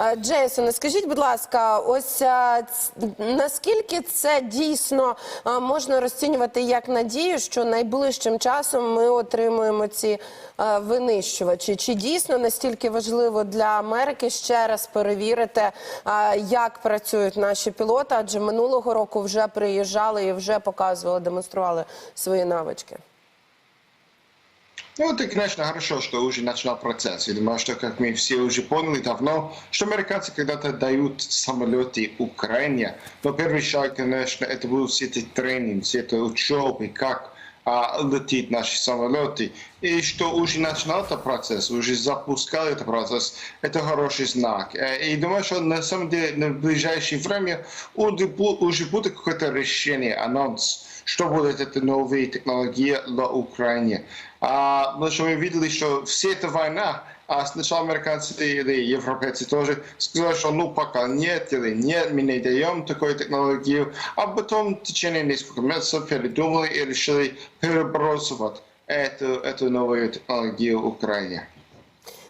Е, Джейсон, скажіть, будь ласка, ось е, наскільки це дійсно е, можна розцінювати як надію, що найближчим часом ми отримуємо ці винищувачі? Чи дійсно настільки важливо для Америки ще раз перевірити, як працюють наші пілоти? Адже минулого року вже приїжджали і вже показували, демонстрували свої навички. Ну, это, конечно, хорошо, что уже начал процесс. Я думаю, что, как мы все уже поняли давно, что американцы когда-то дают самолеты Украине. Но первый шаг, конечно, это был все эти тренинги, все это учебы, как а, летит наши самолеты. И что уже начал этот процесс, уже запускал этот процесс, это хороший знак. Э, И думаю, что на самом деле на ближайшее время уже бу- уже будет какое-то решение, анонс, что будут это новые технологии для Украины. А, потому что мы видели, что вся эта война, а сначала американцы или европейцы тоже сказали, что ну пока нет или нет, мы не даем такую технологию, а потом в течение нескольких месяцев передумали и решили перебросывать эту, эту новую технологию в Украине.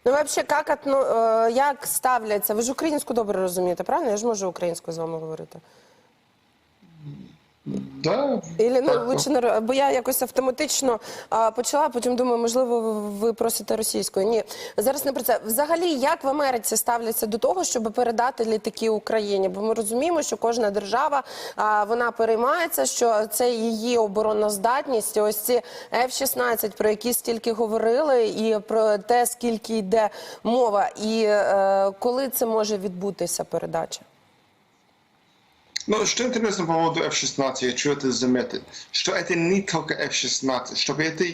Ну, взагалі, як, отно- е, як ставляться? Ви ж українську добре розумієте, правильно? Я ж можу українською з вами говорити. Да, Ілі, ну, так, лучше не бо я якось автоматично а, почала, потім думаю, можливо, ви, ви просите російською. Ні, зараз не про це. Взагалі, як в Америці ставляться до того, щоб передати літаки Україні? Бо ми розуміємо, що кожна держава а, вона переймається, що це її оборонна здатність. Ось ці F-16, про які стільки говорили, і про те, скільки йде мова, і е, коли це може відбутися передача. Ну, что интересно по поводу F-16, я хочу это заметить, что это не только F-16. Чтобы это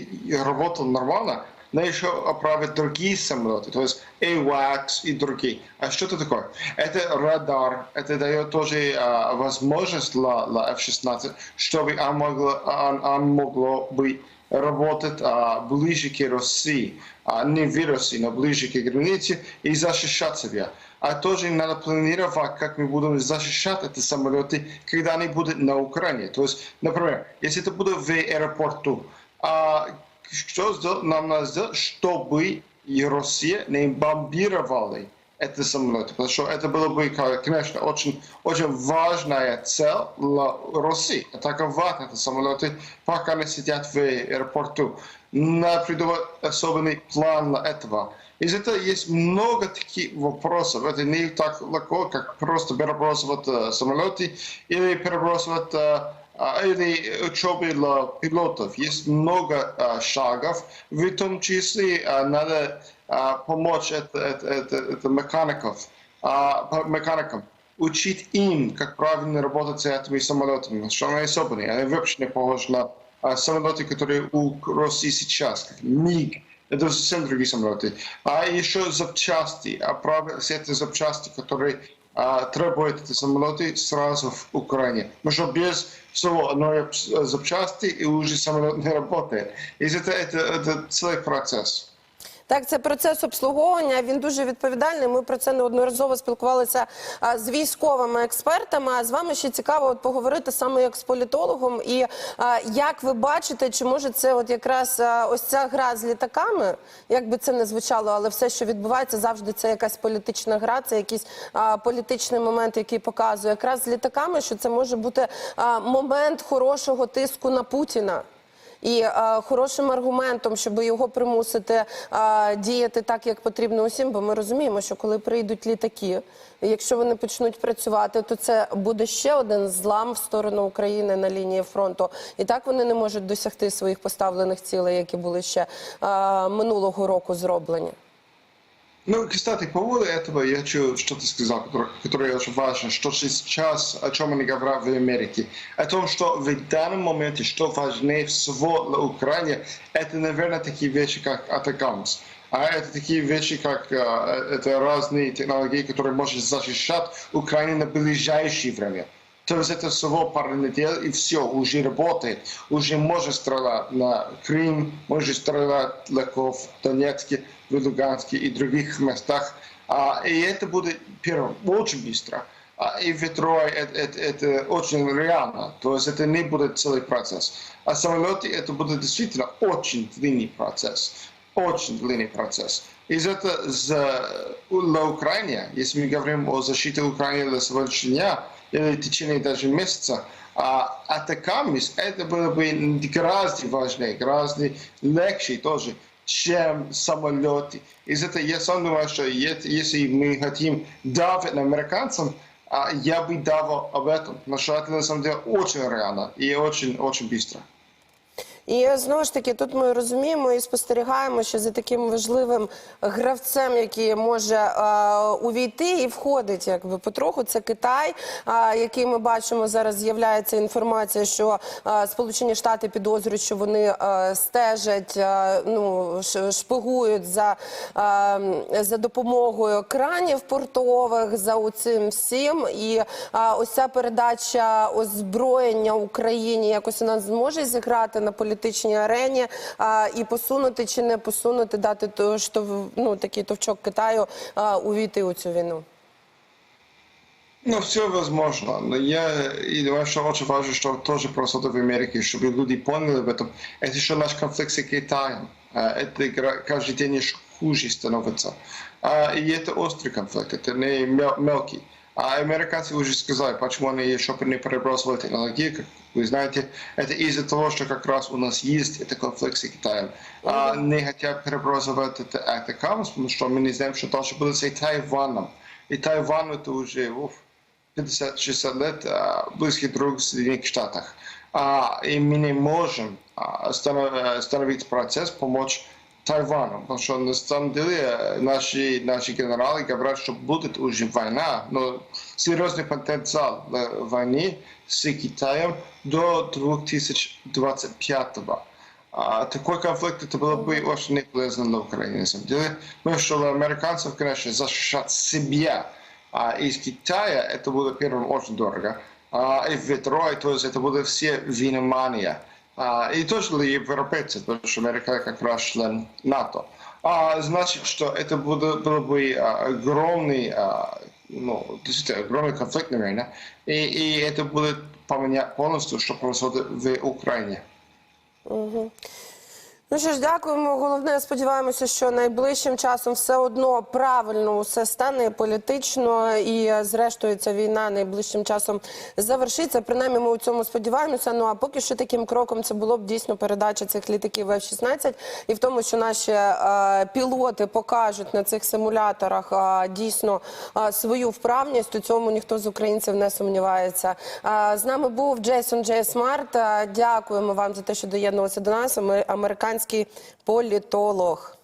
работало нормально, надо еще оправить другие самолеты, то есть AWACS и другие. А что это такое? Это радар, это дает тоже а, возможность для, для F-16, чтобы он могло, он, он могло быть работать а, ближе к России, а не в России, но ближе к границе и защищать себя. А тоже надо планировать, как мы будем защищать эти самолеты, когда они будут на Украине. То есть, например, если это будет в аэропорту, а, что сделать, нам надо сделать, чтобы и Россия не бомбировали эти самолеты, потому что это было бы, конечно, очень, очень важная цель для России. Атаковать эти самолеты, пока они сидят в аэропорту. Надо придумать особенный план для этого. Из этого есть много таких вопросов. Это не так легко, как просто перебрасывать э, самолеты или перебрасывать э, а, или учебы для пилотов. Есть много а, шагов. В том числе а, надо а, помочь это, это, это, это механиков, а, по- механикам. Учить им, как правильно работать с этими самолетами, что они особенные. Они вообще не похожи на а, самолеты, которые у России сейчас, как МиГ. Это совсем другие самолеты. А еще запчасти, а правильно все эти запчасти, которые а, требуют эти самолеты сразу в Украине. Потому что без всего одной запчасти и уже самолет не работает. И это, это, это целый процесс. Так, це процес обслуговування. Він дуже відповідальний. Ми про це неодноразово спілкувалися з військовими експертами. А з вами ще цікаво от поговорити саме як з політологом. І а, як ви бачите, чи може це от якраз а, ось ця гра з літаками, як би це не звучало, але все, що відбувається, завжди це якась політична гра, це якийсь а, політичний момент, який показує якраз з літаками, що це може бути а, момент хорошого тиску на Путіна. І е, хорошим аргументом, щоб його примусити е, діяти так, як потрібно усім, бо ми розуміємо, що коли прийдуть літаки, якщо вони почнуть працювати, то це буде ще один злам в сторону України на лінії фронту. І так вони не можуть досягти своїх поставлених цілей, які були ще е, минулого року зроблені. Ну, кстати, по поводу этого я хочу что-то сказать, которое, которое очень важно, что сейчас, о чем они говорят в Америке, о том, что в данном моменте, что важнее всего для Украины, это, наверное, такие вещи, как атакамс. А это такие вещи, как э, это разные технологии, которые может защищать Украину на ближайшее время. Есть это всего недель, и все, уже работает. Уже может стрелять на Крым, может стрелять легко в Донецке, в Луганске и других местах. А, и это будет, первое, очень быстро. А, и второе, это, это, это очень реально. То есть это не будет целый процесс. А самолеты, это будет действительно очень длинный процесс. очень длинный процесс. Из этого за, для Украины, если мы говорим о защите Украины для сегодняшнего дня или в течение даже месяца, а атакамис это было бы гораздо важнее, гораздо легче тоже, чем самолеты. Из этого я сам думаю, что е- если мы хотим давить на американцев, а, я бы давал об этом. Но что это на самом деле очень реально и очень-очень быстро. І знову ж таки, тут ми розуміємо і спостерігаємо, що за таким важливим гравцем, який може е, увійти і входить якби потроху, це Китай, е, який ми бачимо зараз. З'являється інформація, що е, Сполучені Штати підозрюють, що вони е, стежать, е, ну шпигують за, е, за допомогою екранів портових, за цим всім. І е, ось ця передача озброєння Україні якось вона зможе зіграти на політичній арені а, і посунути чи не посунути, дати то, що, ну, такий товчок Китаю а, увійти у цю війну. Ну, все возможно. Но я и думаю, что очень важно, что тоже происходит в Америке, чтобы люди поняли об этом. Это еще наш конфликт с Китаем. А, Это гра- каждый день еще хуже становится. А, И это острый конфликт, это не мел- мелкий. А американцы уже сказали, почему они еще не перебрасывали технологии, как вы знаете, это из-за того, что как раз у нас есть этот конфликт с Китаем. А не хотят перебрасывать это атакам, потому что мы не знаем, что дальше будет с Тайваном. И Тайван это уже уф, 50-60 лет а, близкий друг в Соединенных Штатах. А, и мы не можем а, останов- остановить процесс, помочь Тайвану, потому что на самом деле э, наши, наши генералы говорят, что будет уже война, но серьезный потенциал для войны с Китаем до 2025 а, такой конфликт это было бы очень неполезно для Украины, на самом деле. Потому что для американцев, конечно, защищать себя а из Китая это будет первым очень дорого. А, и второе, то есть это будет все внимание. А, и тоже для европейцев, потому что Америка как раз член НАТО. А, значит, что это будет, было бы а, огромный, а, ну, действительно, огромный конфликт, наверное. И, и это будет поменять полностью, что происходит в Украине. Ну що ж, дякуємо. Головне, сподіваємося, що найближчим часом все одно правильно усе стане політично, і е, зрештою ця війна найближчим часом завершиться. Принаймні, ми у цьому сподіваємося. Ну а поки що таким кроком це було б дійсно передача цих літаків F-16 і в тому, що наші е, пілоти покажуть на цих симуляторах е, дійсно е, свою вправність. У цьому ніхто з українців не сумнівається. Е, з нами був Джейсон Джей Смарт. Е, Дякуємо вам за те, що доєднувалися до нас. Ами- Американський політолог.